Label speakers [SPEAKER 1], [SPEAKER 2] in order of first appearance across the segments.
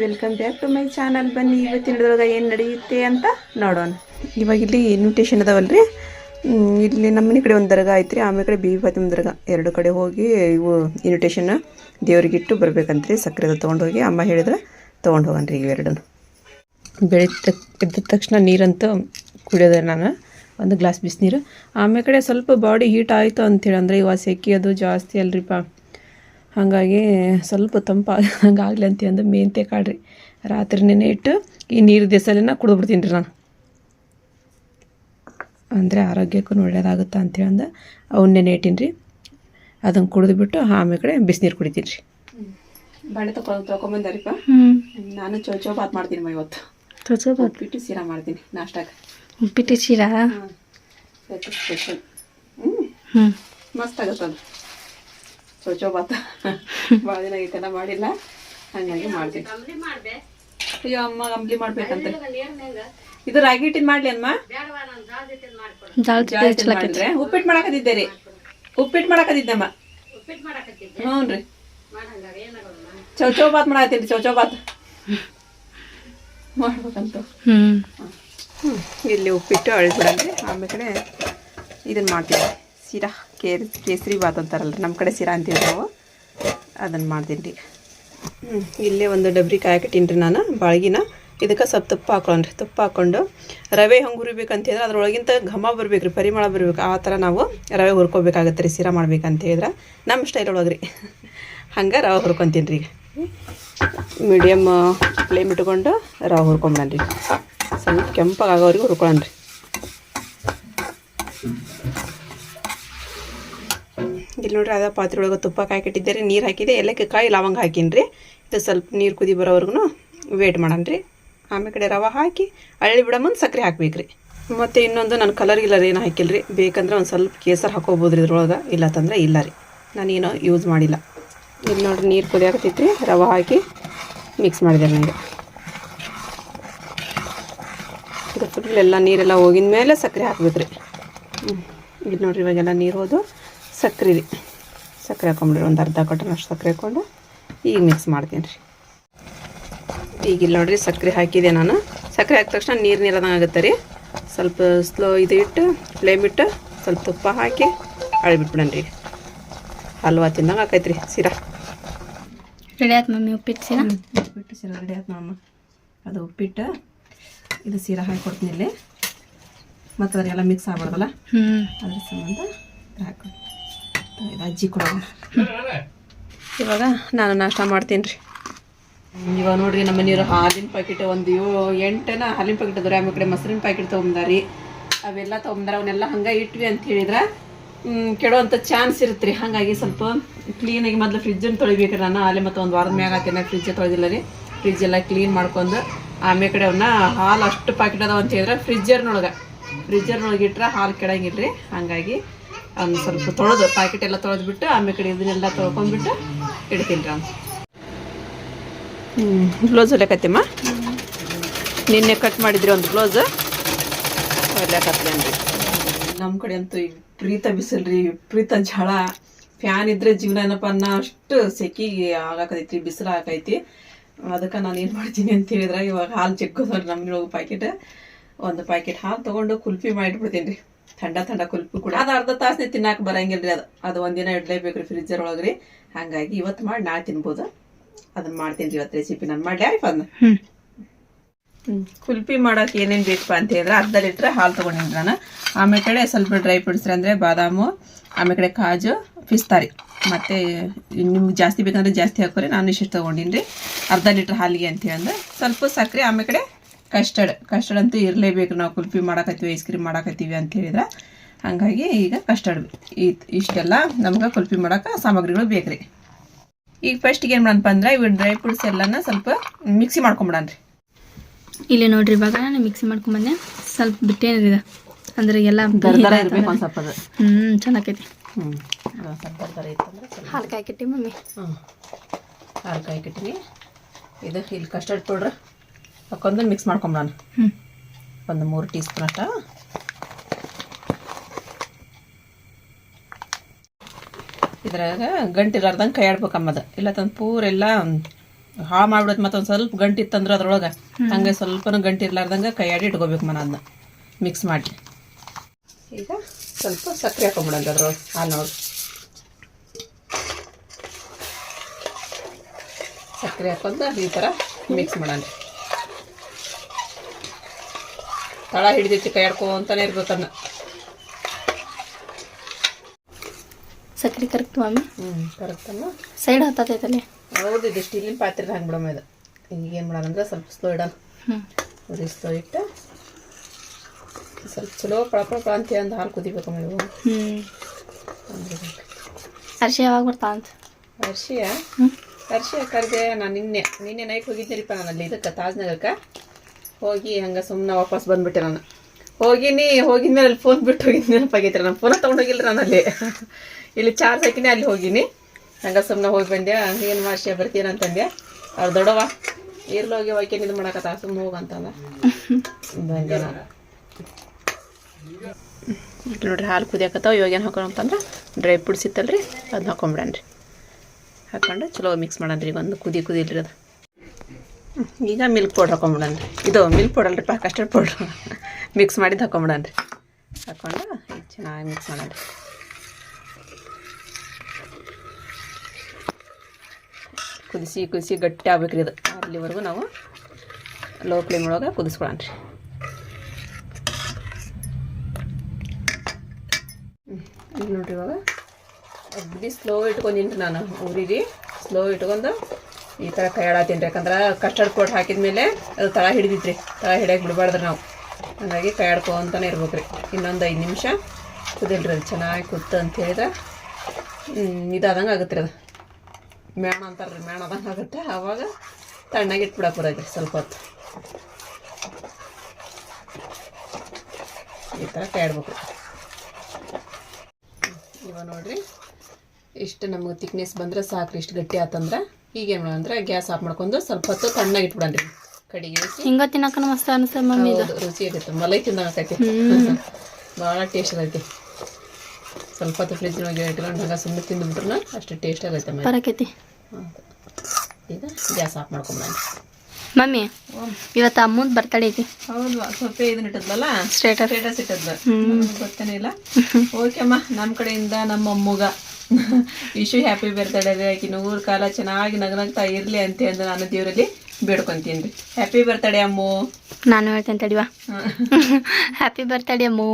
[SPEAKER 1] Welcome back to my channel ಬನ್ನಿ ಇವತ್ತಿನದ್ರೊಳಗೆ ಏನು ನಡೆಯುತ್ತೆ ಅಂತ ನೋಡೋಣ. ಇವಾಗ ಇಲ್ಲಿ ಇನ್ವಿಟೇಷನ್ ಅದಾವಲ್ರಿ? ಇಲ್ಲಿ ನಮ್ಮ ಮನೆ ಕಡೆ ಒಂದು ದರ್ಗ ಐತ್ರಿ. ಆಮೇಲೆ ಕಡೆ ಬಿ ಫಾತಿಮ ದರ್ಗ. ಎರಡು ಕಡೆ ಹೋಗಿ ಇವು ಇನ್ವಿಟೇಷನ್ ದೇವರಿಗಿಟ್ಟು ಬರ್ಬೇಕಂತ್ರಿ. ತೊಗೊಂಡು ಹೋಗಿ ಅಮ್ಮ ಹೇಳಿದ್ರೆ ತೊಗೊಂಡು ಹೋಗನ್ರಿ ಇವೆರಡನ್ನು ಬೆಳಿತ ಎದ್ದ ತಕ್ಷಣ ನೀರಂತೂ ಕುಡಿಯೋದೆ ನಾನು. ಒಂದು ಗ್ಲಾಸ್ ಬಿಸಿನೀರು ಆಮೇಲೆ ಕಡೆ ಸ್ವಲ್ಪ ಬಾಡಿ ಹೀಟ್ ಆಯಿತು ಅಂತೇಳಿ ಅಂದರೆ ಇವಾಗ ಸೆಕೆ ಅದು ಜಾಸ್ತಿ ಅಲ್ರಿಪ್ಪ. ಹಾಗಾಗಿ ಸ್ವಲ್ಪ ತಂಪಾಗಲಿ ಹಂಗಾಗ್ಲಿ ಅಂತ ಅಂದ್ರೆ ಮೆಂತೆ ಕಾಡ್ರಿ. ರಾತ್ರಿ ನೆನೆ ಇಟ್ಟು ಈ ನೀರು ದಿವಸಲೆನ ಕುಡಿದ್ಬಿಡ್ತೀನಿ ರೀ ನಾನು. ಅಂದರೆ ಆರೋಗ್ಯಕ್ಕೂ ಒಳ್ಳೇದಾಗುತ್ತೆ ಅಂತೇಳಿ ಅಂದ. ಅವನ್ನ ನೆನೆ ಇಟ್ಟೀನಿ ರೀ. ಅದನ್ನು ಕುಡಿದ್ಬಿಟ್ಟು ಆಮೇಲೆ ಕಡೆ ಬಿಸಿನೀರು ಕುಡಿತೀನಿ ರೀ. ಬಣ್ಣ ತಗೊಂಡು ತೊಗೊಂಬಂದಾರಿಪ್ಪ ನಾನು ಚೌಚೋ ಬಾತ್ ಮಾಡ್ತೀನಿ ಇವತ್ತು.
[SPEAKER 2] ಚೌಚೋ ಬಾತ್
[SPEAKER 1] ಬಿಟ್ಟು ಸೀರಾ ಮಾಡ್ತೀನಿ ನಾಷ್ಟಾಗೆ.
[SPEAKER 2] ಉಪ್ಪಿಟ್ಟು ಚೀರಾ
[SPEAKER 1] ಸ್ಪೆಷಲ್ ಹ್ಞೂ ಮಸ್ತ್ ಆಗುತ್ತೆ ಅದು ಚೌಚೌ ಭಾತ. ಭಾಳ ದಿನ ಐತೆಲ್ಲ ಮಾಡಿಲ್ಲ. ಹಂಗಾಗಿ ಮಾಡ್ತೀನಿ. ಅಯ್ಯೋ ಅಮ್ಮ ಅಂಬ್ಲಿ ಮಾಡ್ಬೇಕಂತ. ಇದು ರಾಗಿ ಹಿಟ್ಟಿನ ಮಾಡ್ಲಿ ಅಮ್ಮ? ಮಾಡಿದ್ರೆ. ಉಪ್ಪಿಟ್ಟು ಮಾಡಾಕದಿದ್ದೇರಿ ರೀ. ಉಪ್ಪಿಟ್ಟು ಮಾಡಾಕದಿದ್ದಮ್ಮ ಹ್ಞೂ ರೀ. ಚೌಚೌ ಬಾತ್ ಮಾಡಕತ್ತೀನಿ ಚೌಚೌ ಬಾತ್ ಮಾಡ್ಬೇಕಂತ.
[SPEAKER 2] ಹ್ಮ್.
[SPEAKER 1] ಹ್ಮ್. ಇಲ್ಲಿ ಉಪ್ಪಿಟ್ಟು ಅಳ್ಬಿಡಂದ್ರೆ ಆಮೇಲೆ ಕಡೆ ಇದನ್ನು ಮಾಡ್ತೀವಿ ಸಿರಾ ಕೇರ್, ಕೇಸರಿ ಬಾತ್ ಅಂತಾರಲ್ಲ ನಮ್ಮ ಕಡೆ ಸಿರಾ ಅಂತೀವಿ ನಾವು. ಅದನ್ನು ಮಾಡ್ತೀನಿ ರೀ ಇಲ್ಲೇ ಒಂದು ಡಬ್ರಿ ಕಾಯಕಟ್ಟೀನಿ ರೀ ನಾನು, ಬಾಳ್ಗಿನ. ಇದಕ್ಕೆ ಸ್ವಲ್ಪ ತುಪ್ಪ ಹಾಕೊಂಡ್ರಿ ತುಪ್ಪ ಹಾಕ್ಕೊಂಡು ರವೆ ಹೆಂಗೆ ಹುರಿಬೇಕಂತ ಹೇಳಿದ್ರೆ ಅದ್ರೊಳಗಿಂತ ಘಮ ಬರ್ಬೇಕು ರೀ ಪರಿಮಳ ಬರ್ಬೇಕು. ಆ ಥರ ನಾವು ರವೆ ಹುರ್ಕೋಬೇಕಾಗತ್ತೆ ರೀ ಸಿರಾ ಮಾಡ್ಬೇಕಂತ ಹೇಳಿದ್ರೆ. ನಮ್ಮ ಸ್ಟೈಲ್ ಒಳಗೆ ರೀ ಹಂಗೆ ರವೆ ಹುರ್ಕೊತೀನಿ ರೀ ಮೀಡಿಯಮ್ ಫ್ಲೇಮ್ ಇಟ್ಕೊಂಡು ರವೆ ಹುರ್ಕೊಂಬನ್ರಿ. ಸ್ವಲ್ಪ ಕೆಂಪಾಗೋರಿಗೆ ಹುರ್ಕೊಳ್ಳೋಣ ರೀ ಇಲ್ಲಿ ನೋಡ್ರಿ ಅದ ಪಾತ್ರೆ ಒಳಗೆ ತುಪ್ಪ ರೀ, ನೀರು ಹಾಕಿದೆ ಎಲ್ಲಕ್ಕೆ ಕಾಯಿ ಲವಂಗ ಹಾಕೀನಿ ರೀ ಇದು ಸ್ವಲ್ಪ ನೀರು ಕುದಿ ಬರೋವರೆಗೂ ವೇಟ್ ಮಾಡೋಣ ರೀ ಆಮೇಲೆ ಕಡೆ ರವೆ ಹಾಕಿ ಅಳ್ಳಿ ಬಿಡ ಮುಂದೆ ಸಕ್ಕರೆ ಹಾಕ್ಬೇಕು ರೀ ಮತ್ತು ಇನ್ನೊಂದು ನಾನು ಕಲರ್ ಗಿಲ್ಲರ್ ಏನು ಹಾಕಿಲ್ಲ ಬೇಕಂದ್ರೆ ಒಂದು ಸ್ವಲ್ಪ ಕೇಸರ್ ಹಾಕೋಬೋದು ರೀ ಇದ್ರೊಳಗೆ ಇಲ್ಲ ತಂದ್ರೆ ಇಲ್ಲ ರೀ. ನಾನೇನೋ ಯೂಸ್ ಮಾಡಿಲ್ಲ. ಇಲ್ಲಿ ನೋಡ್ರಿ ನೀರು ಕುದಿಯಾಕತ್ತೈತಿ ರವೆ ಹಾಕಿ ಮಿಕ್ಸ್ ಮಾಡಿದೆ ನನಗೆ ಇದು ಫುಲ್ ಎಲ್ಲ ನೀರೆಲ್ಲ ಹೋಗಿದ ಮೇಲೆ ಸಕ್ಕರೆ ಹಾಕ್ಬೇಕು ರೀ ಇದು ನೋಡ್ರಿ ಇವಾಗೆಲ್ಲ ನೀರು ಹೋದು. ಸಕ್ಕರೆ ರೀ. ಸಕ್ಕರೆ ಹಾಕೊಂಬಿಡ್ರಿ ಒಂದು ಅರ್ಧ ಕೊಟ್ಟನಷ್ಟು ಸಕ್ಕರೆ ಹಾಕೊಂಡು ಈಗ ಮಿಕ್ಸ್ ಮಾಡ್ತೀನಿ ರೀ. ಈಗ ಇಲ್ಲಿ ನೋಡಿರಿ ಸಕ್ಕರೆ ಹಾಕಿದೆ ನಾನು. ಸಕ್ಕರೆ ಹಾಕಿದ ತಕ್ಷಣ ನೀರು ನೀರದಂಗೆ ಆಗುತ್ತೆ ರೀ. ಸ್ವಲ್ಪ ಸ್ಲೋ ಇದು ಇಟ್ಟು ಫ್ಲೇಮ್ ಇಟ್ಟು ಸ್ವಲ್ಪ ತುಪ್ಪ ಹಾಕಿ ಅಳ್ಬಿಟ್ಬಿಡಣ ರೀ. ಹಲ್ವಾ ತಿಂದಂಗೆ ಆಕೈತೆ ರೀ ಸಿರಾ
[SPEAKER 2] ರೆಡಿ ಆಯ್ತು ಮಮ್ಮಿ ಉಪ್ಪಿಟ್ಟು ಸೀರಾ
[SPEAKER 1] ಉಪ್ಪಿಟ್ಟು ಸೀರಾ ರೆಡಿ ಆಯ್ತು ಮಮ್ಮ ಅದು ಉಪ್ಪಿಟ್ಟು ಇದು ಸೀರಾ ಹಾಕಿ ಕೊಡ್ತೀನಿ ಇಲ್ಲಿ. ಮತ್ತು ಅದೆಲ್ಲ ಮಿಕ್ಸ್ ಆಗ್ಬಾರ್ದಲ್ಲ?
[SPEAKER 2] ಹ್ಮ್.
[SPEAKER 1] ಅದ್ರ ಸಂಬಂಧ ಇದು ಹಾಕೊಂಡು ಇದು ಅಜ್ಜಿ ಕೊಡೋಣ. ಇವಾಗ ನಾನು ನಾಷ್ಟ ಮಾಡ್ತೀನಿ ರೀ. ಇವಾಗ ನೋಡ್ರಿ ನಮ್ಮ ಮನೆಯವರು ಹಾಲಿನ ಪ್ಯಾಕೆಟ್ ಒಂದು ಏಳು ಎಂಟನ ಹಾಲಿನ ಪ್ಯಾಕೆಟ್ ಅದ್ರಿ ಆಮೇಲೆ ಕಡೆ ಮೊಸರಿನ ಪ್ಯಾಕೆಟ್ ತೊಗೊಂಬಂದಾರಿ ಅವೆಲ್ಲ ತೊಗೊಂಬಂದಾರ ಅವನ್ನೆಲ್ಲ ಹಂಗೆ ಇಟ್ವಿ ಅಂತ ಹೇಳಿದ್ರೆ ಕೆಡುವಂಥ ಚಾನ್ಸ್ ಇರುತ್ತೆ ರೀ. ಹಾಗಾಗಿ ಸ್ವಲ್ಪ ಕ್ಲೀನಾಗಿ ಮೊದಲು ಫ್ರಿಜ್ಜನ್ನು ತೊಳಿಬೇಕು ನಾನು. ಆಲೆ ಮತ್ತು ಒಂದು ವಾರದ ಮ್ಯಾಗ ಆತೇನೆ ಫ್ರಿಜ್ ತೊಳೆದಿಲ್ಲ ರೀ. ಫ್ರಿಜ್ ಎಲ್ಲ ಕ್ಲೀನ್ ಮಾಡ್ಕೊಂಡು ಆಮೇಲೆ ಕಡೆ ಅವನ್ನ ಹಾಲು ಅಷ್ಟು ಪ್ಯಾಕೆಟ್ ಅದಾವ ಅಂತ ಹೇಳಿದ್ರೆ ಫ್ರಿಜ್ಜರ್ನೊಳಗೆ ಫ್ರಿಜ್ಜರ್ನೊಳಗೆ ಇಟ್ರೆ ಹಾಲು ಕೆಡಂಗಿಲ್ಲ ರೀ ಹಾಗಾಗಿ ಅವ್ನು ಸ್ವಲ್ಪ ತೊಳೆದು ಪ್ಯಾಕೆಟ್ ಎಲ್ಲ ತೊಳೆದ್ಬಿಟ್ಟು ಆಮೇಲೆ ಕಡೆ ಇದನ್ನೆಲ್ಲ ತೊಳ್ಕೊಂಡ್ಬಿಟ್ಟು ಇಡ್ತೀನಿ ರಾಮ್. ಹ್ಮ್ ಹ್ಞೂ ಬ್ಲೌಸ್ ಹೊಲಿಯಕತ್ತಿಮ್ಮ ನಿನ್ನೆ ಕಟ್ ಮಾಡಿದ್ರಿ ಒಂದು ಬ್ಲೌಸ್ ಹೊಲಿಯಕತ್ತೇನ್ರಿ ನಮ್ಮ ಕಡೆ ಅಂತೂ ಈ ಪ್ರೀತ ಬಿಸಿಲ್ರಿ ಪ್ರೀತ ಝಳ ಫ್ಯಾನ್ ಇದ್ರೆ ಜೀವನ ಏನಪ್ಪ ಅನ್ನೋ ಅಷ್ಟು ಸೆಕಿಗೆ ಆಗಾಕತೈತಿ ಬಿಸಿಲು ಹಾಕೈತಿ ಅದಕ್ಕೆ ನಾನು ಏನು ಮಾಡ್ತೀನಿ ಅಂತ ಹೇಳಿದ್ರೆ ಇವಾಗ ಹಾಲು ಚಿಕ್ಕೋದ್ರಿ ನಮ್ಮ ಪ್ಯಾಕೆಟ್ ಒಂದು ಪ್ಯಾಕೆಟ್ ಹಾಲು ತೊಗೊಂಡು ಕುಲ್ಫಿ ಮಾಡಿಬಿಡ್ತೀನಿ ರೀ ಥಂಡ ಥಂಡ ಕುಲ್ಪು ಕೂಡ. ಅದು ಅರ್ಧ ತಾಸನೇ ತಿನ್ನಕ್ಕೆ ಬರಂಗಿಲ್ಲ ರೀ ಅದು ಅದು ಒಂದಿನ ಇಡ್ಲೇಬೇಕ್ರಿ ಫ್ರಿಜ್ಜರ್ ಒಳಗೆ ರೀ ಹಾಗಾಗಿ ಇವತ್ತು ಮಾಡಿ ನಾಳೆ ತಿನ್ಬೋದು. ಅದನ್ನ ಮಾಡ್ತೀನಿ ರೀ ಇವತ್ತು ರೆಸಿಪಿ ನಾನು. ಮಾಡಿ ಯಾರಿಪ್ಪ ಅದನ್ನ ಕುಲ್ಫಿ ಮಾಡೋಕೆ ಏನೇನು ಬೇಕಪ್ಪ ಅಂತ ಹೇಳಿದ್ರೆ ಅರ್ಧ ಲೀಟ್ರ್ ಹಾಲು ತೊಗೊಂಡಿನಿ ನಾನು. ಆಮೇಲೆ ಕಡೆ ಸ್ವಲ್ಪ ಡ್ರೈ ಫ್ರೂಟ್ಸ್ ಅಂದರೆ ಬಾದಾಮು ಆಮೇಲೆ ಕಡೆ ಕಾಜು ಪಿಸ್ತಾರಿ ಮತ್ತು ನಿಮ್ಗೆ ಜಾಸ್ತಿ ಬೇಕಂದ್ರೆ ಜಾಸ್ತಿ ಹಾಕೋರಿ ನಾನು ಇಷ್ಟು ತೊಗೊಂಡಿನಿ ರೀ. ಅರ್ಧ ಲೀಟ್ರ್ ಹಾಲಿಗೆ ಅಂತೇಳಿ ಅಂದ್ರೆ ಸ್ವಲ್ಪ ಸಕ್ಕರೆ ಆಮೇಲೆ ಕಡೆ ಕಸ್ಟರ್ಡ್ ಕಸ್ಟರ್ಡ್ ಅಂತೂ ಇರಲೇಬೇಕು. ನಾವು ಕುಲ್ಫಿ ಮಾಡಾಕತ್ತೀವಿ ಐಸ್ ಕ್ರೀಮ್ ಮಾಡಾಕತ್ತೀವಿ ಅಂತ ಹೇಳಿದ್ರೆ ಹಾಗಾಗಿ ಈಗ ಕಸ್ಟರ್ಡ್ ಇಷ್ಟೆಲ್ಲ ನಮ್ಗೆ ಕುಲ್ಫಿ ಮಾಡೋಕೆ ಸಾಮಗ್ರಿಗಳು ಬೇಕು ರೀ ಈಗ ಫಸ್ಟಿಗೆ ಏನು ಮಾಡಪ್ಪ ಅಂದ್ರೆ ಇವು ಡ್ರೈ ಫ್ರೂಟ್ಸ್ ಎಲ್ಲನ ಸ್ವಲ್ಪ ಮಿಕ್ಸಿ ಮಾಡ್ಕೊಂಬಿಡಣ ರೀ
[SPEAKER 2] ಇಲ್ಲಿ ನೋಡ್ರಿ ಇವಾಗ ನಾನು ಮಿಕ್ಸಿ ಮಾಡ್ಕೊಂಬಂದೆ. ಸ್ವಲ್ಪ ಬಿಟ್ಟೇನಿದೆ ಅಂದ್ರೆ ಎಲ್ಲ
[SPEAKER 1] ಇರ್ಬೇಕು ಸ್ವಲ್ಪ
[SPEAKER 2] ಹ್ಮ್ ಚೆನ್ನಾಗೈತಿ.
[SPEAKER 1] ಹ್ಞೂ ಸ್ವಲ್ಪ ಕಾಯಿ
[SPEAKER 2] ಹಾಲು ಕಾಯ್ಕಿಟ್ಟಿ ಮಮ್ಮಿ.
[SPEAKER 1] ಹ್ಞೂ ಹಾಲು ಕಾಯಿ ಕಟ್ಟಿನಿ ಇದು ಇಲ್ಲಿ ಕಸ್ಟರ್ಡ್ ಪೌಡ್ರ್ ಹಾಕೊಂಡು ಮಿಕ್ಸ್ ಮಾಡ್ಕೊಂಬಿಡೋಣ
[SPEAKER 2] ನಾನು.
[SPEAKER 1] ಒಂದು ಮೂರು ಟೀ ಸ್ಪೂನ್ ಅಷ್ಟ? ಇದ್ರಾಗ ಗಂಟಿಲಾರ್ದಂಗೆ ಕೈ ಆಡ್ಬೇಕಮ್ಮದ ಇಲ್ಲ ತಂದು ಪೂರೆಲ್ಲ ಹಾಳು ಮಾಡ್ಬಿಡತ್ತೆ ಮತ್ತೊಂದು ಸ್ವಲ್ಪ ಗಂಟು ಇತ್ತಂದ್ರೆ ಅದ್ರೊಳಗೆ. ಹಂಗೆ ಸ್ವಲ್ಪನೂ ಗಂಟು ಇರ್ಲಾರ್ದಂಗೆ ಕೈಯಾಡಿ ಇಟ್ಕೋಬೇಕು ಮನ ಅದನ್ನ ಮಿಕ್ಸ್ ಮಾಡಿ. ಈಗ ಸ್ವಲ್ಪ ಸಕ್ಕರೆ ಹಾಕೊಂಬಿಡಂಗೆ ಅದ್ರೊಳಗೆ ಹಾಲಿನೊಳಗೆ ಸಕ್ಕರೆ ಹಾಕೊಂಡು ಈ ಥರ ಮಿಕ್ಸ್ ಮಾಡೋಣ. ತಳ ಹಿಡಿದೈತಿ ಕೈ ಆಡ್ಕೊಂತಾನೆ ಇರ್ಬೇಕನ್ನ
[SPEAKER 2] ಸಕ್ರೆ ಕರೆಕ್ಟ್ ಮಮ್ಮಿ
[SPEAKER 1] ಹ್ಞೂ ಅಲ್ಲ
[SPEAKER 2] ಸೈಡ್ ಹತ್ತೈತಲ್ಲ
[SPEAKER 1] ಹೌದು ಇದು ಸ್ಟೀಲಿನ ಪಾತ್ರೆ ಹಾಕಿ ಬಿಡಮ್ಮ ಇದು. ಈಗ ಏನು ಮಾಡೋಣ ಅಂದ್ರೆ ಸ್ವಲ್ಪ ಸ್ಲೋ ಇಡೋಣ.
[SPEAKER 2] ಹ್ಞೂ
[SPEAKER 1] ಸ್ಲೋ ಇಟ್ಟು ಸ್ವಲ್ಪ ಚಲೋ ಪಳ ಪಳ ಪಳ ಅಂತ ಒಂದು ಹಾಲು ಕುದಿಬೇಕಮ್ಮ ಇವು.
[SPEAKER 2] ಹ್ಞೂ ಅರ್ಶಿ ಯಾವಾಗ ಬರ್ತಾ ಅಂತ?
[SPEAKER 1] ಅರ್ಶಿಯ? ಅರ್ಶಿಯ ಕರೆದೆ ನಾನು ನಿನ್ನೆ ನಿನ್ನೆ ನೈಟ್ ಹೋಗಿದ್ದೀರಿಪ್ಪ ನಾನು ಅಲ್ಲಿ ಇದಕ್ಕೆ ತಾಜ್ನಗರಕ್ಕೆ ಹೋಗಿ ಹಂಗೆ ಸುಮ್ಮನೆ ವಾಪಸ್ ಬಂದ್ಬಿಟ್ಟೆ ನಾನು. ಹೋಗಿನಿ, ಹೋಗಿದ್ಮೇಲೆ ಅಲ್ಲಿ ಫೋನ್ ಬಿಟ್ಟು ಹೋಗಿದ್ ನೆನಪಾಗೈತೆ ನಾನು ಫೋನ ತೊಗೊಂಡೋಗಿಲ್ಲ ನಾನು ಅಲ್ಲಿ. ಇಲ್ಲಿ ಚಾರ್ಜ್ ಹಾಕಿನಿ, ಅಲ್ಲಿ ಹೋಗಿನಿ. ಹಂಗೆ ಸುಮ್ಮನೆ ಹೋಗಿ ಬಂದೆ. ಏನು ಮಾಡ್ಸಿ ಬರ್ತೀನ ಅಂತಂದೆ ಅವ್ರು ದೊಡ್ಡವ ಹೋಗಿ ಹೋಗಿ ಇದು ಮಾಡಕತ್ತ? ಸುಮ್ಮನೆ ಹೋಗಂತಂದ ಬಂದೆ ನಾನು. ನೋಡ್ರಿ, ಹಾಲು ಕುದಿಯಾಕತ್ತಾವ. ಇವಾಗ ಏನು ಹಾಕೋಣ ಅಂತಂದ್ರೆ ಡ್ರೈ ಫ್ರೂಟ್ಸ್ ಇತ್ತಲ್ರಿ ಅದನ್ನ ಹಾಕೊಂಬಿಡಣ್ರಿ. ಹಾಕೊಂಡು ಚಲೋ ಮಿಕ್ಸ್ ಮಾಡೋಣ ರೀ ಒಂದು ಕುದಿ ಕುದಿಲ್ರಿ ಅದು. ಈಗ ಮಿಲ್ಕ್ ಪೌಡ್ರ್ ಹಾಕೊಂಬಿಡಣ್ರಿ ಇದು ಮಿಲ್ಕ್ ಪೌಡರ್ ಅಲ್ರಿಪ್ಪ ಕಸ್ಟರ್ಡ್ ಪೌಡ್ರ್ ಮಿಕ್ಸ್ ಮಾಡಿದ್ದು ಹಾಕೊಂಬಿಡಣ್ರಿ ಹಾಕೊಂಡು ಈಗ ಚೆನ್ನಾಗಿ ಮಿಕ್ಸ್ ಮಾಡಣ್ರಿ ಕುದಿಸಿ ಕುದಿಸಿ ಗಟ್ಟಿ ಆಗ್ಬೇಕು ರೀ ಇದು. ಅಲ್ಲಿವರೆಗೂ ನಾವು ಲೋ ಫ್ಲೇಮ್ ಒಳಗೆ ಕುದಿಸ್ಕೊಳಣ್ರಿ ಈಗ ನೋಡ್ರಿ ಇವಾಗ. ಅಗ್ದಿ ಸ್ಲೋ ಇಟ್ಕೊಂಡಿನಿ ನಾನು ಊರಿಗೆ. ಸ್ಲೋ ಇಟ್ಕೊಂಡು ಈ ಥರ ಕೈ ರೀ ಯಾಕಂದ್ರೆ ಕಸ್ಟರ್ಡ್ ಹಾಕಿದ ಹಾಕಿದ್ಮೇಲೆ ಅದು ತಳ ಹಿಡಿದಿತ್ರಿ ತಳ ಹಿಡಿಯಕ್ಕೆ ಬಿಡಬಾರ್ದ್ರಿ ನಾವು. ಹಾಗಾಗಿ ಕೈ ಆಡ್ಕೊಂತಾನೆ ಇರ್ಬೇಕು ರೀ ಇನ್ನೊಂದು ಐದು ನಿಮಿಷ ಕುದಿಲ್ರಿ ಅದು. ಚೆನ್ನಾಗಿ ಕುತ್ತ ಅಂತ ಹೇಳಿದ್ರೆ ಇದಾದಂಗೆ ಆಗುತ್ತೆ ರೀ ಅದು. ಮೇಣ ಅಂತಾರೆ ರೀ ಮೇಣ ಆದಂಗೆ ಆಗುತ್ತೆ. ಆವಾಗ ತಣ್ಣಗೆ ಇಟ್ಬಿಡಕ್ಕೆ ಬರೋದ್ರಿ ಸ್ವಲ್ಪ ಹೊತ್ತು. ಈ ಥರ ಕೈ ಆಡ್ಬೇಕು ಇವಾಗ ನೋಡ್ರಿ, ಇಷ್ಟು ನಮಗೆ ತಿಕ್ನೆಸ್ ಬಂದ್ರೆ ಸಾಕು ಇಷ್ಟು ಗಟ್ಟಿ ಆತಂದ್ರೆ. ಈಗ ಏನು ಅಂದ್ರೆ ಗ್ಯಾಸ್ ಆಫ್ ಮಾಡ್ಕೊಂಡು ಸ್ವಲ್ಪ ಹೊತ್ತು ತಣ್ಣಗೆ ಇಟ್ಬಿಡನ್ರಿ ಕಡಿಗೆ
[SPEAKER 2] ಹಿಂಗ ತಿನ್ನಕನ ಮಸ್ತ್ ಅನಿಸ್ತದೆ ಮಮ್ಮಿ ಇದು.
[SPEAKER 1] ರುಚಿ ಆಗೈತೆ ಮಲೈ ತಿನ್ನಕೈತಿ ಭಾಳ ಟೇಸ್ಟ್ ಆಗೈತಿ ಸ್ವಲ್ಪ ಹೊತ್ತು ಫ್ರಿಜ್ ಒಳಗೆ ಇಟ್ಕೊಂಡು ಹಂಗೆ ಸುಮ್ಮನೆ ತಿಂದುಬಿಟ್ರು ಅಷ್ಟು ಟೇಸ್ಟ್ ಆಗೈತೆ
[SPEAKER 2] ಬರಕೈತಿ
[SPEAKER 1] ಈಗ ಗ್ಯಾಸ್ ಆಫ್ ಮಾಡ್ಕೊಂಬಂದು
[SPEAKER 2] ಮಮ್ಮಿ ಇವತ್ತು ಅಮ್ಮಂದು ಬರ್ತಡೆ ಐತಿ.
[SPEAKER 1] ಹೌದು ಸ್ವಲ್ಪ ಇದನ್ನ ಇಟ್ಟದ್ಲಲ್ಲ
[SPEAKER 2] ಸ್ಟೇಟಸ್
[SPEAKER 1] ಸ್ಟೇಟಸ್ ಇಟ್ಟದ್ಲ. ಗೊತ್ತೇನೇ ಇಲ್ಲ ಓಕೆ ಅಮ್ಮ ನಮ್ಮ ಕಡೆಯಿಂದ ನಮ್ಮ ಅಮ್ಮಗ. ವಿಶು ಹ್ಯಾಪಿ ಬರ್ತಡೇ ರೀ ಆಕಿ ನೂರು ಕಾಲ ಚೆನ್ನಾಗಿ ನಗನಗ್ತಾ ಇರ್ಲಿ ಅಂತ ಅಂದು ನಾನು ದೇವರಲ್ಲಿ ಬೇಡ್ಕೊಂತೀನಿ. ರೀ ಹ್ಯಾಪಿ ಬರ್ತಡೇ ಅಮ್ಮು.
[SPEAKER 2] ನಾನು ಹೇಳ್ತೇನೆ ತಡಿವಾ ಹ್ಯಾಪಿ ಬರ್ತಡೇ ಅಮ್ಮು.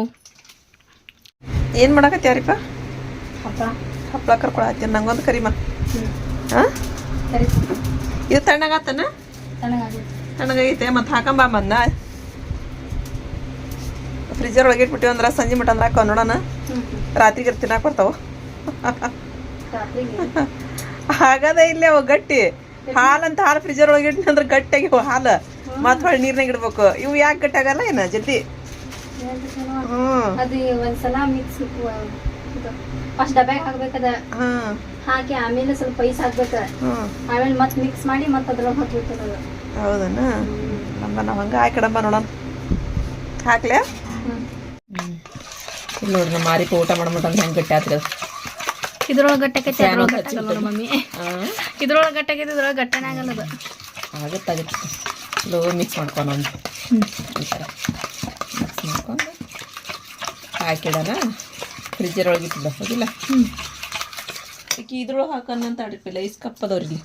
[SPEAKER 1] ಏನು ಮಾಡಕತ್ಯಾರಿಪ್ಪ ಹಪ್ಪಳ ಕರ್ಕೊಳತ್ತೀನಿ ನಂಗೊಂದು ಕರಿಮ. ಹಾಂ? ಇದು ತಣ್ಣಗಾತನ? ತಣ್ಣಗೈತೆ ಮತ್ತೆ ಹಾಕಂಬ ಬಂದ ಫ್ರಿಜರ್ ಒಳಗೆ ಇಟ್ಬಿಟ್ಟಿವಿ ಅಂದ್ರೆ ಸಂಜೆ ಮಟ್ಟ ಅಂದ್ರೆ ಹಾಕೋ ನೋಡೋಣ. ರಾತ್ರಿಗೆ ತಿನ್ನಾಕ ಬರ್ತಾವ. ಹಾಗದ ಇಲ್ಲೇ ಅವ ಗಟ್ಟಿ. ಹಾಲಂತ ಹಾಲು ಫ್ರಿಜರ್ ಒಳಗೆ ಇಟ್ಟಿನ ಅಂದ್ರೆ ಗಟ್ಟಿಯಾಗಿ ಹಾಲು. ಮತ್ತೆ ಹೊಳ್ಳಿ ನೀರ್ನಾಗ ಇಡ್ಬೇಕು. ಇವು ಯಾಕೆ ಗಟ್ಟಿ ಆಗಲ್ಲ ಏನ? ಜಲ್ದಿ. ಹ್ಞೂ
[SPEAKER 2] ಅದು ಒಂದ್ಸಲ ಮಿಕ್ಸ್ ಫಸ್ಟ್ ಡಬ್ಯಾಗ ಹಾಕ್ಬೇಕದ ಹಾಕಿ ಆಮೇಲೆ ಸ್ವಲ್ಪ ಐಸ್ ಹಾಕ್ಬೇಕ. ಆಮೇಲೆ ಮತ್ತೆ ಮಿಕ್ಸ್ ಮಾಡಿ ಮತ್ತೆ ಅದ್ರೊಳಗೆ ಹಾಕ್ಬೇಕದ
[SPEAKER 1] ಹೌದನ? ನಮ್ಮ ನಾವು ಹಂಗೆ ಹಾಕಿಡಂಬ ನೋಡೋಣ. ಹಾಕ್ಲೆ? ಇಲ್ಲಿ ನೋಡ್ರಿ ಮಾರಿಕ ಊಟ ಮಾಡ್ಬಿಟ್ಟು ಹೆಂಗೆ ಗಟ್ಟಿ ಆತ್ರಿ
[SPEAKER 2] ಇದ್ರೊಳಗೆ ಗಟ್ಟಕೈತಿ ಅದ್ರೊಳಗೆ ಗಟ್ಟಾಗಲ್ಲ ನೋಡು ಮಮ್ಮಿ. ಇದ್ರೊಳಗೆ ಗಟ್ಟಕೈತಿ ಇದ್ರೊಳಗೆ ಗಟ್ಟನೇ ಆಗಲ್ಲ ಅದು
[SPEAKER 1] ಆಗುತ್ತೆ ಆಗುತ್ತೆ. ಲೋ ಮಿಕ್ಸ್ ಮಾಡ್ಕೊಂಡು ಒಂದು ಈ ಥರ ಮಿಕ್ಸ್ ಮಾಡ್ಕೊಂಡು ಹಾಕಿಡೋಣ. ಫ್ರಿಜ್ಜರೊಳಗೆ ಇಟ್ಟಿದ್ದ ಹೋಗಿಲ್ಲ ಈಗ ಇದ್ರೊಳಗೆ ಹಾಕೋಣ ಅಂತ ಅಡಿಪಿಲ್ಲ ಇಸ್ ಕಪ್ಪದವ್ರಿಗೆ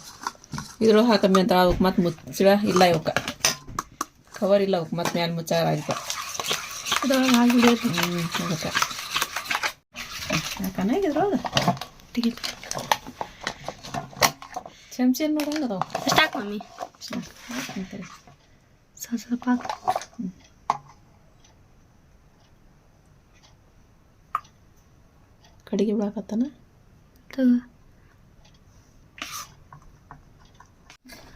[SPEAKER 1] ಇದ್ರೊಳಗೆ ಹಾಕಮ್ಮಿ ಅಂತ ಅವಕ್ಕೆ ಮತ್ತೆ ಮುಚ್ಚಿಡ ಇಲ್ಲ ಇವಕ್ಕೆ. ಕವರ್ ಇಲ್ಲ ಅವಕ್ಕೆ. ಮತ್ತೆ ಮ್ಯಾಲೆ ಮುಚ್ಚಾರ ಆಗಿಪ್ಪ
[SPEAKER 2] ಇದ್ರೊಳಗೆ ಹಾಕ್ಬಿಡಿ
[SPEAKER 1] ಹ್ಞೂ ಅದಕ್ಕೆ ಹಾಕೋಣ ಈಗ ಇದ್ರೊಳಗೆ ಚಮಚ ಏನು ಮಾಡೋಂಗ ಅದಾವ
[SPEAKER 2] ಅಷ್ಟು ಹಾಕು ಮಮ್ಮಿ
[SPEAKER 1] ಹಾಕ್ತೀನಿ
[SPEAKER 2] ಸ್ವಲ್ಪ ಸ್ವಲ್ಪ ಹಾಕು
[SPEAKER 1] ಕಡಿಗೆ ಬಿಡಾಕತ್ತಾನ.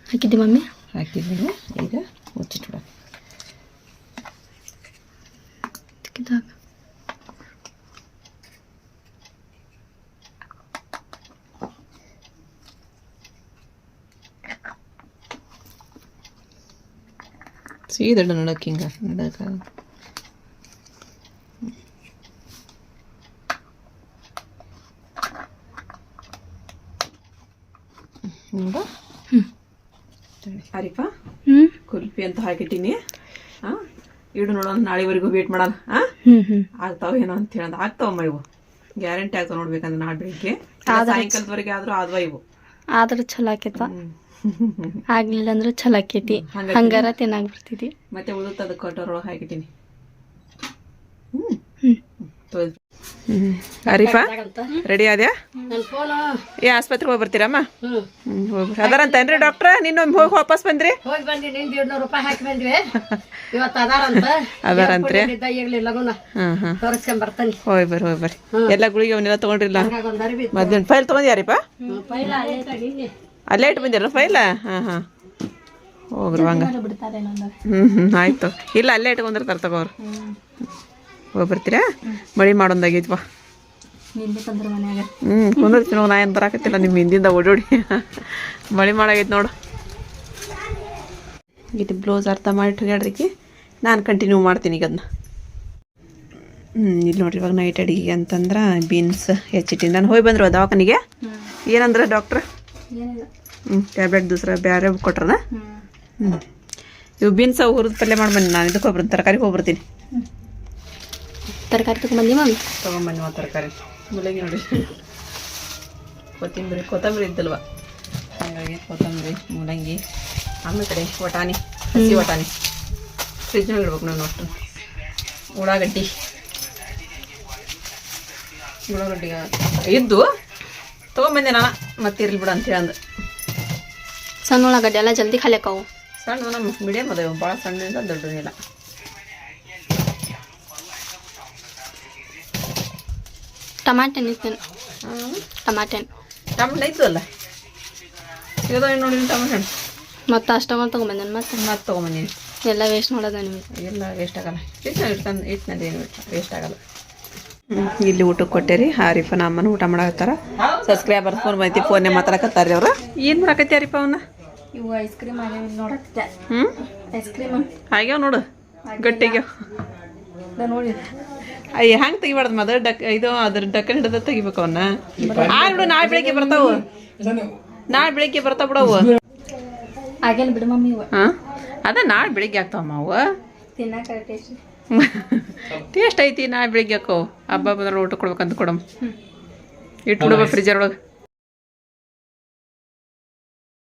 [SPEAKER 2] ಹಾಕಿದ್ದಿ ಮಮ್ಮಿ
[SPEAKER 1] ಹಾಕಿದ್ದೀನಿ ಈಗ ಮುಚ್ಚಿಟ್ಬಿಡ
[SPEAKER 2] ತೆಗ್ದು ಹಾಕು.
[SPEAKER 1] ಸೀದಾ ನಡಕ್ಕೆ ಹಿಂಗೆ ನಡಕ ನೋಡ
[SPEAKER 2] ಹ್ಮ್.
[SPEAKER 1] ಹರಿಪ?
[SPEAKER 2] ಹ್ಞೂ
[SPEAKER 1] ಕುಲ್ಫಿ ಅಂತ ಹಾಕಿಟ್ಟಿನಿ. ಹಾ ಇಡು ನೋಡೋಣ ನಾಳೆವರೆಗೂ ವೇಟ್ ಮಾಡೋಣ ಹಾ ಆಗ್ತಾವ ಏನೋ ಅಂತ ಹೇಳಂದ. ಆಗ್ತಾವಮ್ಮ ಇವು. ಗ್ಯಾರಂಟಿ ಆಗ್ತಾವ ನೋಡ್ಬೇಕಂದ್ರೆ ನಾಳೆ ಬೆಳಿಗ್ಗೆ ಸಾಯಂಕಾಲದವರೆಗೆ ಆದ್ರೂ ಆದ್ವಾ ಇವು.
[SPEAKER 2] ಆದ್ರೆ ಚಲೋ ಆಕೈತ. ಆಗ್ಲಿಲ್ಲ ಅಂದ್ರೆ ಚಲೋ ಆಕೈತಿ ಹಂಗಾರ ತಿನ್ನಾಗ ಬರ್ತೈತಿ
[SPEAKER 1] ಮತ್ತೆ ಉಳಿದ ಅದಕ್ಕೆ ಹಾಕಿಟ್ಟಿನಿ ಹ್ಮ್.
[SPEAKER 2] ಹ್ಞೂ
[SPEAKER 1] ಹ್ಮ್. ಅರೀಫಾ ರೆಡಿ ಆದ್ಯಾ? ಏ ಆಸ್ಪತ್ರೆಗೆ ಹೋಗಿ ಬರ್ತೀರಮ್ಮ ಹ್ಮ್ ಹೋಗ್ಬರ್ರಿ ಅದಾರಂತೇನ್ರಿ ಡಾಕ್ಟ್ರ? ನಿನ್ನೊಮ್ಮೆ ಹೋಗಿ ವಾಪಸ್ ಬಂದ್ರಿ?
[SPEAKER 3] ಹೋಗಿ ಬಂದಿ ನಿನ್ ಎರಡ್ನೂರು ರೂಪಾಯಿ ಹಾಕಿ ಬಂದ್ವಿ. ಇವತ್ತು ಅದಾರಂತ.
[SPEAKER 1] ಅದಾರಂತ್ರಿ.
[SPEAKER 3] ತೋರಿಸ್ಕೊಂಡ್ ಬರ್ತಾನೆ.
[SPEAKER 1] ಹೋಗಿ ಬರ್ರಿ ಹೋಗಿ ಬರ್ರಿ ಎಲ್ಲ ಗುಳಿಗೆ ಅವನ್ನೆಲ್ಲ ತಗೊಂಡ್ರಿಲ್ಲ. ಮಧ್ಯಾಹ್ನ ಫೈಲ್ ತಗೊಂಡ್ಯಾರಿಪ್ಪ
[SPEAKER 3] ನಿನ್ನೆ.
[SPEAKER 1] ಅಲ್ಲೇ ಇಟ್ಟು ಬಂದಿರ ಫೈಲ ಹಾಂ ಹಾಂ. ಹೋಗ್ರಿ ಹಂಗ. ಹ್ಞೂ ಹ್ಞೂ ಆಯ್ತು. ಇಲ್ಲ ಅಲ್ಲೇ ಇಟ್ಕೊಂಡಿರ್ತಾರೆ ತಗೋರು ಹೋಗಿ ಬರ್ತೀರಾ? ಮಳಿ ಮಾಡೋದಾಗೈತ್ವಾ
[SPEAKER 2] ಮನ್ಯಾಗ.
[SPEAKER 1] ಹ್ಞೂ ಕುಂದಿರ್ತೀನಿ ನಾ ಏನು ಬರಾಕತ್ತಿಲ್ಲ ನಿಮ್ಮ ಹಿಂದಿಂದ ಓಡೋಡಿ. ಮಳಿ ಮಾಡಾಗೈತೆ ನೋಡು. ಇದು ಬ್ಲೌಸ್ ಅರ್ಥ ಮಾಡಿ ಹೇಳ್ರಿಕಿ ನಾನು ಕಂಟಿನ್ಯೂ ಮಾಡ್ತೀನಿ ಈಗ ಅದನ್ನ ಹ್ಞೂ ಇಲ್ಲಿ ನೋಡ್ರಿ ಇವಾಗ ನೈಟ್ ಅಡಿಗೆ ಅಂತಂದ್ರೆ ಬೀನ್ಸ್ ಹೆಚ್ಚಿಟ್ಟಿನಿ. ನಾನು ಹೋಗಿ ಬಂದ್ರು ದವಾಖಾನಿಗೆ ಏನಂದ್ರೆ ಡಾಕ್ಟ್ರ್ ಹ್ಞೂ ಟ್ಯಾಬ್ಲೆಟ್ ದೂಸರ ಬೇರೆ ಕೊಟ್ರನ?
[SPEAKER 2] ಹ್ಞೂ
[SPEAKER 1] ಇವು ಬೀನ್ಸ್ ಅವು ಹುರಿದು ಪಲ್ಯ ಮಾಡಿ ಬನ್ನಿ ನಾನು ಇದಕ್ಕೆ ಹೋಗ್ಬರ್ತೀನಿ ತರಕಾರಿಗೆ ಹೋಗ್ಬರ್ತೀನಿ.
[SPEAKER 2] ತರಕಾರಿ ತಗೊಂಬಂದಿ ಮಾಮ್.
[SPEAKER 1] ತೊಗೊಂಬನ್ನಿ ಒಂದು ತರಕಾರಿ. ಮುಲ್ಲಂಗಿ ನೋಡಿ. ಕೊತ್ತಂಬರಿ ಕೊತ್ತಂಬರಿ ಇದ್ದಲ್ವ? ಹಾಗಾಗಿ ಕೊತ್ತಂಬರಿ ಮೂಲಂಗಿ ಆಮೇಲೆ ಕಡೆ ವಟಾಣಿ ಹಸಿ ವಟಾಣಿ. ಫ್ರಿಜ್ನಾಗ ಇಡ್ಬೇಕು ನಾನು ಅಷ್ಟು ಉಳ್ಳಾಗಡ್ಡಿ. ಉಳ್ಳಾಗಡ್ಡಿ ಇದ್ದು ತೊಗೊಂಬಂದೆ ನಾನು ಮತ್ತೆ ಇರ್ಲಿ ಬಿಡು ಅಂತೇಳಿ ಅಂದು
[SPEAKER 2] ಸಣ್ಣ ಉಳ್ಳಾಗಡ್ಡೆ ಎಲ್ಲ ಜಲ್ದಿ ಖಾಲಿ ಆಕಾವು
[SPEAKER 1] ಸಣ್ಣ ನಮ್ಮ ಮೀಡಿಯಮ್ ಅದಾವೆ ಭಾಳ ಸಣ್ಣದಿಂದ ದೊಡ್ಡದಿಲ್ಲ.
[SPEAKER 2] ಟಮಾಟೆ ನಿಂತೇನೆ ಟಮಾಟೆ.
[SPEAKER 1] ಟಮಾಟ ಅಲ್ಲ ಇదో ನೋಡಿ ಟಮಾಟೆ?
[SPEAKER 2] ಮತ್ತೆ ಅಷ್ಟೊಂದು ತಗೊಂಬಂದೇನು ಮತ್ತೆ?
[SPEAKER 1] ಮತ್ತೆ ತೊಗೊಂಬಂದೀನಿ.
[SPEAKER 2] ಎಲ್ಲ ವೇಸ್ಟ್ ಮಾಡೋದ ನಿಮಗೆ.
[SPEAKER 1] ಎಲ್ಲ ವೇಸ್ಟ್ ಆಗಲ್ಲ. ಇಟ್ಟು ಇಟ್ಕೊಂಡು ಇಟ್ಟಿನದು ಏನು ವೇಸ್ಟ್ ಆಗಲ್ಲ. ಇಲ್ಲಿ ಊಟಕ್ಕೆ ಕೊಟ್ಟೇರಿ. ಹಾರಿಫ ನಮ್ಮನ ಊಟ ಮಾಡಕತ್ತಾರ. ಸಬ್ಸ್ಕ್ರೈಬರ್ಸ್ ಫೋನ್ ಬಂತಿ ಫೋನೇ ಮಾತಾಡಕತ್ತಾರ ಅವ್ರ. ಏನು ಮಾಡಕತ್ತಿ ಹರಿಫ ಅವನ್ನ?
[SPEAKER 2] ಇವು ಐಸ್ ಕ್ರೀಮ್ ನೋಡತ್ತೆ
[SPEAKER 1] ಹ್ಞೂ
[SPEAKER 2] ಐಸ್ ಕ್ರೀಮ್
[SPEAKER 1] ಆಗ್ಯಾವ ನೋಡು ಗಟ್ಟಿಗ್ಯಾವ.
[SPEAKER 2] ನೋಡಿ.
[SPEAKER 1] ಅಯ್ಯ ಹಂಗೆ ತೆಗಿಬಾರ್ದು ಮದ? ಡಕ್ ಇದು ಅದ್ರ ಡಕ್ಕನ್ ಹಿಡ್ದ ತೆಗಿಬೇಕು ಅವನ್ನ ಆ ಬಿಡು ನಾಳೆ ಬೆಳಿಗ್ಗೆ ಬರ್ತಾವು ನಾಳೆ ಬೆಳಿಗ್ಗೆ ಬರ್ತಾವ ಬಿಡವು.
[SPEAKER 2] ಆಗೇನು ಬಿಡು ಮಮ್ಮಿ
[SPEAKER 1] ಹಾಂ? ಅದ ನಾಳೆ ಬೆಳಿಗ್ಗೆ ಆಗ್ತಾವಮ್ಮ ಅವು.
[SPEAKER 2] ತಿನ್ನಕ್ಕೆ ಟೇಸ್ಟ್
[SPEAKER 1] ಐತಿ ನಾಳೆ ಬೆಳಿಗ್ಗೆ ಹಾಕೋ ಹಬ್ಬ ಬಂದ್ರೆ ಊಟ ಕೊಡ್ಬೇಕಂತ ಕೊಡಮ್ ಇಟ್ಬಿಡ್ಬೇಕು ಬಿಡಬ ಫ್ರಿಜರ್ ಒಳಗೆ.